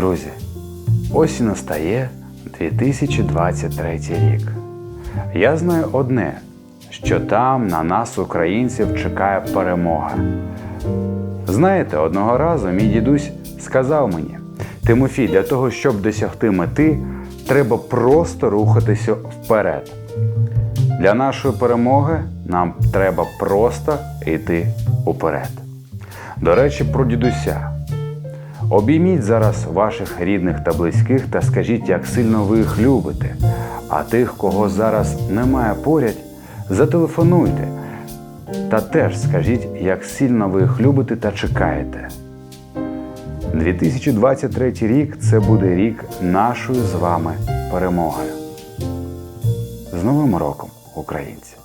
Друзі, ось і настає 2023 рік. Я знаю одне, що там на нас, українців, чекає перемога. Знаєте, одного разу мій дідусь сказав мені: Тимофій, для того, щоб досягти мети, треба просто рухатися вперед. Для нашої перемоги нам треба просто йти уперед. До речі, про дідуся. Обійміть зараз ваших рідних та близьких та скажіть, як сильно ви їх любите. А тих, кого зараз немає поряд, зателефонуйте та теж скажіть, як сильно ви їх любите та чекаєте. 2023 рік це буде рік нашої з вами перемоги. З Новим роком, українці!